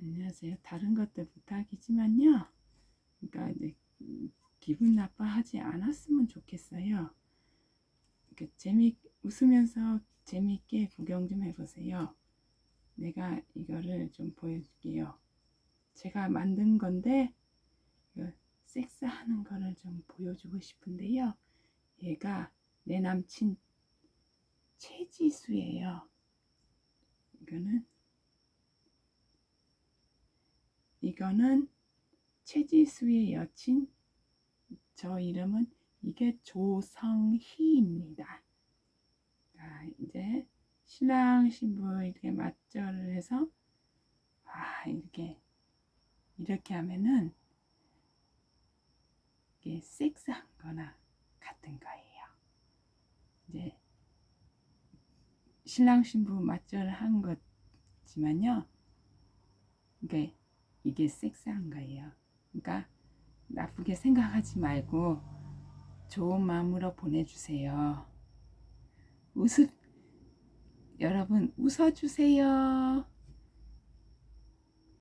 안녕하세요. 다른 것들 부탁이지만요. 그러니까 이제 기분 나빠하지 않았으면 좋겠어요. 이렇게 재미 웃으면서 재미있게 구경 좀 해보세요. 내가 이거를 좀 보여줄게요. 제가 만든 건데 섹스하는 거를 좀 보여주고 싶은데요. 얘가 내 남친 최지수예요. 이거는 이거는 최지수의 여친 저 이름은 이게 조성희입니다. 자, 이제 신랑 신부 이렇게 맞절을 해서 아 이렇게 이렇게 하면은 이게 섹스한 거나 같은 거예요. 이제 신랑 신부 맞절을 한 거지만요. 이게 이게 섹스한 거예요. 그러니까 나쁘게 생각하지 말고 좋은 마음으로 보내주세요. 웃음 여러분 웃어주세요.